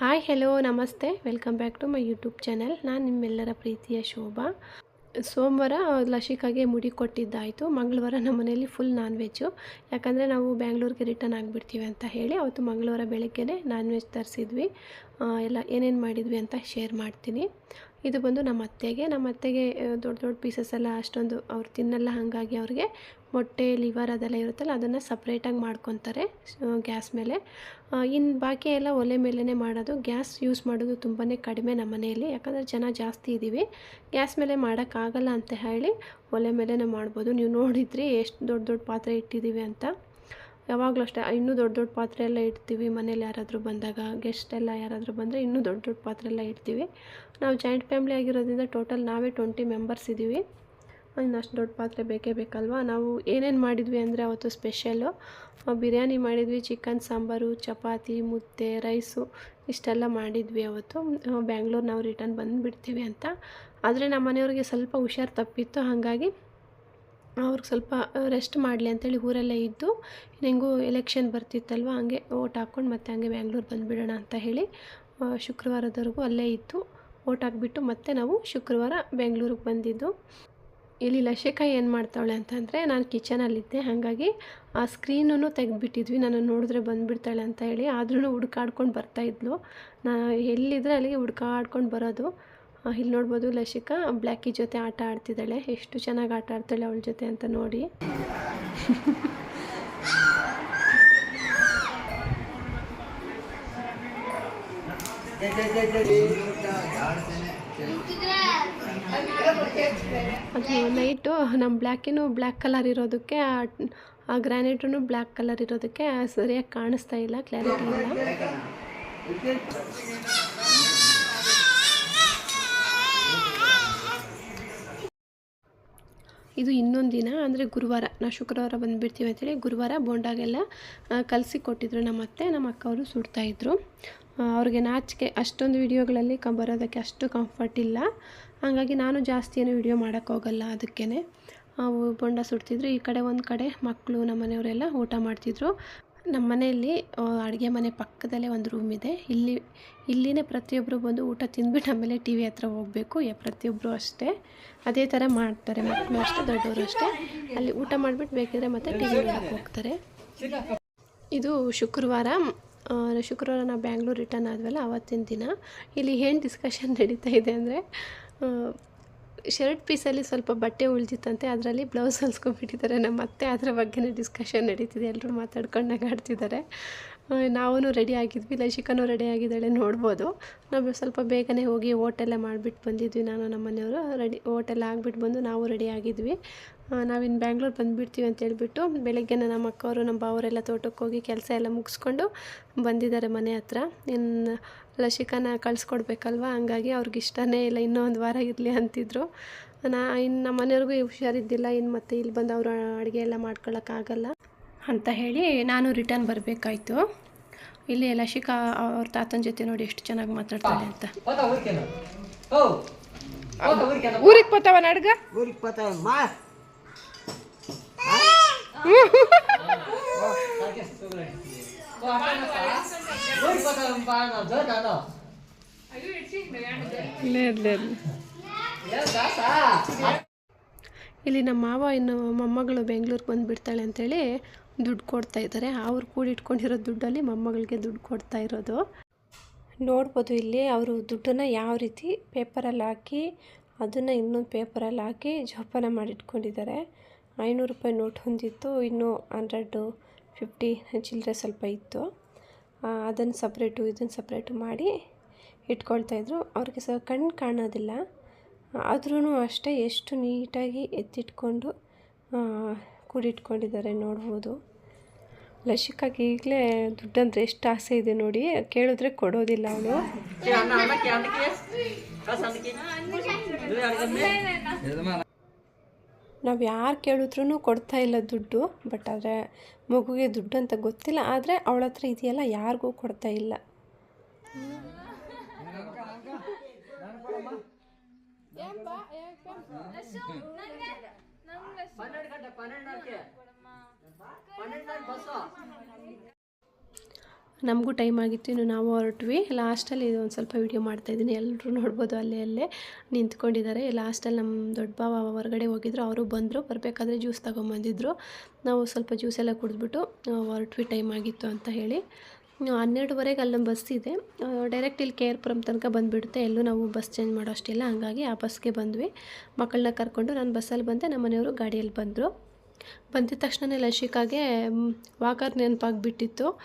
Hi hello ನಮಸ್ತೆ. Welcome back to my YouTube channel ನಾನು ನಿಮ್ಮೆಲ್ಲರ ಪ್ರೀತಿಯ ಶೋಭಾ. ಸೋಮವಾರ ಲಸಿಕಾಗೆ ಮುಡಿ ಕೊಟ್ಟಿದ್ದಾಯಿತು. ಮಂಗಳವಾರ ನಮ್ಮ ಮನೆಯಲ್ಲಿ ಫುಲ್ ನಾನ್ ವೆಜ್ಜು ಯಾಕಂದರೆ ನಾವು ಬ್ಯಾಂಗ್ಳೂರಿಗೆ ರಿಟರ್ನ್ ಆಗಿಬಿಡ್ತೀವಿ ಅಂತ ಹೇಳಿ ಅವತ್ತು ಮಂಗಳವಾರ ಬೆಳಗ್ಗೆನೇ ನಾನ್ ವೆಜ್ ತರಿಸಿದ್ವಿ ಎಲ್ಲ ಏನೇನು ಮಾಡಿದ್ವಿ ಅಂತ ಶೇರ್ ಮಾಡ್ತೀನಿ. ಇದು ಬಂದು ನಮ್ಮ ಅತ್ತೆಗೆ. ನಮ್ಮ ಅತ್ತೆಗೆ ದೊಡ್ಡ ದೊಡ್ಡ ಪೀಸಸ್ ಎಲ್ಲ ಅಷ್ಟೊಂದು ಅವ್ರು ತಿನ್ನಲ್ಲ, ಹಾಗಾಗಿ ಅವ್ರಿಗೆ ಮೊಟ್ಟೆ, ಲಿವರ್ ಅದೆಲ್ಲ ಇರುತ್ತಲ್ಲ, ಅದನ್ನು ಸಪ್ರೇಟಾಗಿ ಮಾಡ್ಕೊತಾರೆ ಗ್ಯಾಸ್ ಮೇಲೆ. ಇನ್ನು ಬಾಕಿ ಎಲ್ಲ ಒಲೆ ಮೇಲೇ ಮಾಡೋದು. ಗ್ಯಾಸ್ ಯೂಸ್ ಮಾಡೋದು ತುಂಬಾ ಕಡಿಮೆ ನಮ್ಮ ಮನೆಯಲ್ಲಿ. ಯಾಕಂದರೆ ಜನ ಜಾಸ್ತಿ ಇದ್ದೀವಿ ಗ್ಯಾಸ್ ಮೇಲೆ ಮಾಡೋಕ್ಕಾಗಲ್ಲ ಅಂತ ಹೇಳಿ ಒಲೆ ಮೇಲೇ ಮಾಡ್ಬೋದು. ನೀವು ನೋಡಿದ್ರಿ ಎಷ್ಟು ದೊಡ್ಡ ದೊಡ್ಡ ಪಾತ್ರೆ ಇಟ್ಟಿದ್ದೀವಿ ಅಂತ. ಯಾವಾಗಲೂ ಅಷ್ಟೇ, ಇನ್ನೂ ದೊಡ್ಡ ದೊಡ್ಡ ಪಾತ್ರೆ ಎಲ್ಲ ಇಡ್ತೀವಿ. ಮನೇಲಿ ಯಾರಾದರೂ ಬಂದಾಗ ಗೆಸ್ಟ್ ಎಲ್ಲ ಯಾರಾದರೂ ಬಂದರೆ ಇನ್ನೂ ದೊಡ್ಡ ದೊಡ್ಡ ಪಾತ್ರೆ ಎಲ್ಲ ಇಡ್ತೀವಿ. ನಾವು ಜಾಯಿಂಟ್ ಫ್ಯಾಮ್ಲಿ ಆಗಿರೋದ್ರಿಂದ ಟೋಟಲ್ ನಾವೇ ಟ್ವೆಂಟಿ ಮೆಂಬರ್ಸ್ ಇದ್ದೀವಿ ಇನ್ನು ಅಷ್ಟು ದೊಡ್ಡ ಪಾತ್ರೆ ಬೇಕೇ ಬೇಕಲ್ವಾ? ನಾವು ಏನೇನು ಮಾಡಿದ್ವಿ ಅಂದರೆ ಅವತ್ತು ಸ್ಪೆಷಲ್ಲು ಬಿರಿಯಾನಿ ಮಾಡಿದ್ವಿ ಚಿಕನ್ ಸಾಂಬಾರು, ಚಪಾತಿ, ಮುದ್ದೆ ರೈಸು ಇಷ್ಟೆಲ್ಲ ಮಾಡಿದ್ವಿ ಅವತ್ತು. ಬ್ಯಾಂಗ್ಳೂರು ನಾವು ರಿಟರ್ನ್ ಬಂದುಬಿಡ್ತೀವಿ ಅಂತ. ಆದರೆ ನಮ್ಮ ಮನೆಯವ್ರಿಗೆ ಸ್ವಲ್ಪ ಹುಷಾರು ತಪ್ಪಿತ್ತು. ಹಾಗಾಗಿ ಅವ್ರಿಗೆ ಸ್ವಲ್ಪ ರೆಸ್ಟ್ ಮಾಡಲಿ ಅಂತೇಳಿ ಊರಲ್ಲೇ ಇದ್ದು ಹೆಂಗೂ ಎಲೆಕ್ಷನ್ ಬರ್ತಿತ್ತಲ್ವ? ಹಂಗೆ ಓಟ್ ಹಾಕ್ಕೊಂಡು ಮತ್ತೆ ಹಂಗೆ ಬ್ಯಾಂಗ್ಳೂರು ಬಂದುಬಿಡೋಣ ಅಂತ ಹೇಳಿ ಶುಕ್ರವಾರದವರೆಗೂ ಅಲ್ಲೇ ಇತ್ತು. ಓಟ್ ಹಾಕ್ಬಿಟ್ಟು ಮತ್ತೆ ನಾವು ಶುಕ್ರವಾರ ಬೆಂಗಳೂರಿಗೆ ಬಂದಿದ್ದು. ಇಲ್ಲಿ ಲಶಿಕಾ ಏನು ಮಾಡ್ತಾಳೆ ಅಂತಂದರೆ, ನಾನು ಕಿಚನಲ್ಲಿದ್ದೆ, ಹಾಗಾಗಿ ಆ ಸ್ಕ್ರೀನೂ ತೆಗೆದುಬಿಟ್ಟಿದ್ವಿ. ನಾನು ನೋಡಿದ್ರೆ ಬಂದುಬಿಡ್ತಾಳೆ ಅಂತ ಹೇಳಿ ಆದ್ರೂ ಹುಡ್ಕಾಡ್ಕೊಂಡು ಬರ್ತಾಯಿದ್ಲು ನಾನು ಎಲ್ಲಿದ್ರೆ ಅಲ್ಲಿಗೆ ಹುಡ್ಕಾಡ್ಕೊಂಡು ಬರೋದು. ಇಲ್ಲಿ ನೋಡ್ಬೋದು ಲಶಿಕಾ ಬ್ಲ್ಯಾಕಿ ಜೊತೆ ಆಟ ಆಡ್ತಿದ್ದಾಳೆ. ಎಷ್ಟು ಚೆನ್ನಾಗಿ ಆಟ ಆಡ್ತಾಳೆ ಅವಳ ಜೊತೆ ಅಂತ ನೋಡಿ. ಅದು ನೈಟು, ನಮ್ಮ ಬ್ಲ್ಯಾಕಿನೂ ಬ್ಲ್ಯಾಕ್ ಕಲರ್ ಇರೋದಕ್ಕೆ, ಆ- ಗ್ರ್ಯಾನೈಟೂ ಬ್ಲ್ಯಾಕ್ ಕಲರ್ ಇರೋದಕ್ಕೆ ಸರಿಯಾಗಿ ಕಾಣಿಸ್ತಾ ಇಲ್ಲ, ಕ್ಲಾರಿಟಿ ಇಲ್ಲ. ಇದು ಇನ್ನೊಂದು ದಿನ, ಅಂದರೆ ಗುರುವಾರ, ನಾವು ಶುಕ್ರವಾರ ಬಂದುಬಿಡ್ತೀವಿ ಅಂತೇಳಿ ಗುರುವಾರ, ಬೋಂಡಾಗೆಲ್ಲ ಕಲಸಿ ಕೊಟ್ಟಿದ್ರು ನಮ್ಮ ಅತ್ತೆ ನಮ್ಮ ಅಕ್ಕವರು ಸುಡ್ತಾಯಿದ್ರು ಅವ್ರಿಗೆ ನಾಚಿಕೆ ಅಷ್ಟೊಂದು ವಿಡಿಯೋಗಳಲ್ಲಿ ಕ, ಬರೋದಕ್ಕೆ ಅಷ್ಟು ಕಂಫರ್ಟ್ ಇಲ್ಲ. ಹಾಗಾಗಿ ನಾನು ಜಾಸ್ತಿ ಏನು ವಿಡಿಯೋ ಮಾಡೋಕ್ಕೋಗಲ್ಲ ಅದಕ್ಕೇ ಅವು ಬೋಂಡ ಸುಡ್ತಿದ್ರು. ಈ ಕಡೆ ಒಂದು ಕಡೆ ಮಕ್ಕಳು ನಮ್ಮ ಮನೆಯವರೆಲ್ಲ ಊಟ ಮಾಡ್ತಿದ್ರು. ನಮ್ಮ ಮನೆಯಲ್ಲಿ ಅಡುಗೆ ಮನೆ ಪಕ್ಕದಲ್ಲೇ ಒಂದು ರೂಮ್ ಇದೆ. ಇಲ್ಲಿ, ಇಲ್ಲಿನೇ ಪ್ರತಿಯೊಬ್ಬರು ಬಂದು ಊಟ ತಿಂದ್ಬಿಟ್ಟು ಆಮೇಲೆ ಟಿ ವಿ ಹತ್ರ ಹೋಗಬೇಕು. ಯಾ ಪ್ರತಿಯೊಬ್ಬರು ಅಷ್ಟೇ. ಅದೇ ಥರ ಮಾಡ್ತಾರೆ. ಮಕ್ಕಳು ಅಷ್ಟೇ, ದೊಡ್ಡವರು ಅಷ್ಟೇ. ಅಲ್ಲಿ ಊಟ ಮಾಡಿಬಿಟ್ಟು ಬೇಕಿದ್ರೆ ಮತ್ತೆ ಟಿ ವಿ ಹೋಗ್ತಾರೆ. ಇದು ಶುಕ್ರವಾರ. ಶುಕ್ರವಾರ ನಾವು ಬ್ಯಾಂಗ್ಳೂರು ರಿಟರ್ನ್ ಆದ್ವಲ್ಲ ಆವತ್ತಿನ ದಿನ. ಇಲ್ಲಿ ಏನು ಡಿಸ್ಕಷನ್ ನಡೀತಾ ಇದೆ ಅಂದರೆ ಶರ್ಟ್ ಪೀಸಲ್ಲಿ ಸ್ವಲ್ಪ ಬಟ್ಟೆ ಉಳಿದಿತ್ತಂತೆ, ಅದರಲ್ಲಿ ಬ್ಲೌಸ್ ಹೊಲ್ಸ್ಕೊಂಡ್ಬಿಟ್ಟಿದ್ದಾರೆ. ನಮ್ಮ ಅತ್ತೆ ಅದರ ಬಗ್ಗೆನೇ ಡಿಸ್ಕಷನ್ ನಡೀತಿದೆ. ಎಲ್ಲರೂ ಮಾತಾಡ್ಕೊಂಡು ನಗಾಡ್ತಿದ್ದಾರೆ ನಾವು ರೆಡಿ ಆಗಿದ್ವಿ. ಲೈಶಿಕನೂ ರೆಡಿ ಆಗಿದ್ದಾಳೆ. ನೋಡ್ಬೋದು. ನಾವು ಸ್ವಲ್ಪ ಬೇಗನೆ ಹೋಗಿ ಓಟೆಲ್ಲ ಮಾಡಿಬಿಟ್ಟು ಬಂದಿದ್ವಿ. ನಾನು, ನಮ್ಮ ಮನೆಯವರು ರೆಡಿ ಓಟೆಲ್ಲ ಆಗಿಬಿಟ್ಟು ಬಂದು ನಾವು ರೆಡಿ ಆಗಿದ್ವಿ. ನಾವಿನ್ನು ಬ್ಯಾಂಗ್ಳೂರ್ ಬಂದುಬಿಡ್ತೀವಿ ಅಂತ ಹೇಳ್ಬಿಟ್ಟು ಬೆಳಗ್ಗೆ ನಮ್ಮ ಅಕ್ಕವರು ನಮ್ಮ ಬಾವರೆಲ್ಲ ತೋಟಕ್ಕೆ ಹೋಗಿ ಕೆಲಸ ಎಲ್ಲ ಮುಗಿಸ್ಕೊಂಡು ಬಂದಿದ್ದಾರೆ ಮನೆ ಹತ್ರ. ಇನ್ನು ಲಶಿಕಾನ ಕಳಿಸ್ಕೊಡ್ಬೇಕಲ್ವ? ಹಂಗಾಗಿ ಅವ್ರಿಗೆ ಇಷ್ಟನೇ ಇಲ್ಲ. ಇನ್ನೂ ಒಂದು ವಾರ ಇರಲಿ ಅಂತಿದ್ರು. ನಾ ಇನ್ನು ನಮ್ಮ ಮನೆಯವ್ರಿಗೂ ಹುಷಾರಿದ್ದಿಲ್ಲ. ಇನ್ನು ಮತ್ತೆ ಇಲ್ಲಿ ಬಂದು ಅವರು ಅಡುಗೆ ಎಲ್ಲ ಮಾಡ್ಕೊಳಕ್ಕಾಗಲ್ಲ. ಅಂತ ಹೇಳಿ ನಾನು ರಿಟರ್ನ್ ಬರಬೇಕಾಯ್ತು. ಇಲ್ಲಿ ಲಶಿಕಾ ಅವ್ರ ತಾತನ ಜೊತೆ ನೋಡಿ ಎಷ್ಟು ಚೆನ್ನಾಗಿ ಮಾತಾಡ್ತಾಳೆ ಅಂತ. ಊರಿಗೆ ಪತಾವ ನಡ್ಗ ಇಲ್ಲಿ ನಮ್ಮ ಮಾವ ಇನ್ನು ಮೊಮ್ಮಗಳು ಬೆಂಗಳೂರಿಗೆ ಬಂದುಬಿಡ್ತಾಳೆ ಅಂತೇಳಿ ದುಡ್ಡು ಕೊಡ್ತಾ ಇದ್ದಾರೆ. ಅವ್ರು ಕೂಡಿಟ್ಕೊಂಡಿರೋ ದುಡ್ಡಲ್ಲಿ ಮೊಮ್ಮಗಳಿಗೆ ದುಡ್ಡು ಕೊಡ್ತಾ ಇರೋದು. ನೋಡ್ಬೋದು ಇಲ್ಲಿ ಅವರು ದುಡ್ಡನ್ನು ಯಾವ ರೀತಿ ಪೇಪರಲ್ಲಿ ಹಾಕಿ, ಅದನ್ನು ಇನ್ನೊಂದು ಪೇಪರಲ್ಲಿ ಹಾಕಿ ಜೋಪಾನ ಮಾಡಿಟ್ಕೊಂಡಿದ್ದಾರೆ ಐನೂರು ರೂಪಾಯಿ ನೋಟ್ ಹೊಂದಿತ್ತು. ಇನ್ನೂ ಹಂಡ್ರೆಡ್ಡು ಫಿಫ್ಟಿ ಚಿಲ್ಲರೆ ಸ್ವಲ್ಪ ಇತ್ತು. ಅದನ್ನು ಸಪ್ರೇಟು, ಇದನ್ನು ಸಪ್ರೇಟು ಮಾಡಿ ಇಟ್ಕೊಳ್ತಾ ಇಟ್ಕೊಳ್ತಾಯಿದ್ರು ಅವ್ರಿಗೆ ಸಹ ಕಣ್ಣು ಕಾಣೋದಿಲ್ಲ. ಆದ್ರೂ ಅಷ್ಟೇ ಎಷ್ಟು ನೀಟಾಗಿ ಎತ್ತಿಟ್ಕೊಂಡು ಕೂಡಿಟ್ಕೊಂಡಿದ್ದಾರೆ, ನೋಡ್ಬೋದು. ಲಸಿಕಾಗಿ ಈಗಲೇ ದುಡ್ಡಂದ್ರೆ ಎಷ್ಟು ಆಸೆ ಇದೆ ನೋಡಿ, ಕೇಳಿದ್ರೆ ಕೊಡೋದಿಲ್ಲ ಅವಳು. ನಾವು ಯಾರು ಕೇಳಿದ್ರೂ ಕೊಡ್ತಾ ಇಲ್ಲ ದುಡ್ಡು, ಬಟ್ ಆದರೆ ಮಗುಗೆ ದುಡ್ಡು ಅಂತ ಗೊತ್ತಿಲ್ಲ, ಆದರೆ ಅವಳ ಹತ್ರ ಇದೆಯಲ್ಲ, ಯಾರಿಗೂ ಕೊಡ್ತಾ ಇಲ್ಲ. ನಮಗೂ ಟೈಮ್ ಆಗಿತ್ತು ಇನ್ನು ನಾವು ಹೊರಟ್ವಿ. ಲಾಸ್ಟಲ್ಲಿ ಇದು ಒಂದು ಸ್ವಲ್ಪ ವೀಡಿಯೋ ಮಾಡ್ತಾಯಿದ್ದೀನಿ ಎಲ್ಲರೂ ನೋಡ್ಬೋದು ಅಲ್ಲೇ ಅಲ್ಲೇ ನಿಂತ್ಕೊಂಡಿದ್ದಾರೆ. ಲಾಸ್ಟಲ್ಲಿ ನಮ್ಮ ದೊಡ್ಡ ಬಾವ ಹೊರಗಡೆ ಹೋಗಿದ್ರು. ಅವರು ಬಂದರು ಬರಬೇಕಾದ್ರೆ ಜ್ಯೂಸ್ ತೊಗೊಂಬಂದಿದ್ರು. ನಾವು ಸ್ವಲ್ಪ ಜ್ಯೂಸೆಲ್ಲ ಕುಡಿದ್ಬಿಟ್ಟು ಹೊರಟ್ವಿ. ಟೈಮ್ ಆಗಿತ್ತು ಅಂತ ಹೇಳಿ. ಹನ್ನೆರಡುವರೆಗೆ ಅಲ್ಲೊಂದು ಬಸ್ ಇದೆ. ಡೈರೆಕ್ಟ್ ಇಲ್ಲಿ ಕೆ ಆರ್ ಪುರಂ ತನಕ ಬಂದುಬಿಡುತ್ತೆ. ಎಲ್ಲೂ ನಾವು ಬಸ್ ಚೇಂಜ್ ಮಾಡೋ ಅಷ್ಟಿಲ್ಲ. ಹಾಗಾಗಿ ಆ ಬಸ್ಗೆ ಬಂದ್ವಿ. ಮಕ್ಕಳನ್ನ ಕರ್ಕೊಂಡು ನಾನು ಬಸ್ಸಲ್ಲಿ ಬಂದೆ. ನಮ್ಮ ಮನೆಯವರು ಗಾಡಿಯಲ್ಲಿ ಬಂದರು. ಬಂದಿದ ತಕ್ಷಣ ಲಶಿಕಾಗೆ ವಾಕರ್ ನೆನಪಾಗ್ಬಿಟ್ಟಿತ್ತು.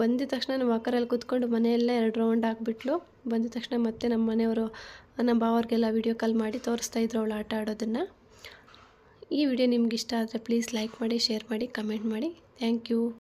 ಬಂದಿದ ತಕ್ಷಣ ವಾಕರಲ್ಲಿ ಕೂತ್ಕೊಂಡು ಮನೆಯಲ್ಲೇ ಎರಡು ರೌಂಡ್ ಹಾಕ್ಬಿಟ್ಲು. ಬಂದಿದ ತಕ್ಷಣ ಮತ್ತೆ ನಮ್ಮ ಮನೆಯವರು, ನಮ್ಮ ಬಾವರಿಗೆಲ್ಲ ವೀಡಿಯೋ ಕಾಲ್ ಮಾಡಿ ತೋರಿಸ್ತಾ ಇದ್ರು ಅವಳು ಆಟ ಆಡೋದನ್ನು. ಈ ವಿಡಿಯೋ ನಿಮ್ಗೆ ಇಷ್ಟ ಆದರೆ ಪ್ಲೀಸ್ ಲೈಕ್ ಮಾಡಿ ಶೇರ್ ಮಾಡಿ ಕಮೆಂಟ್ ಮಾಡಿ. Thank you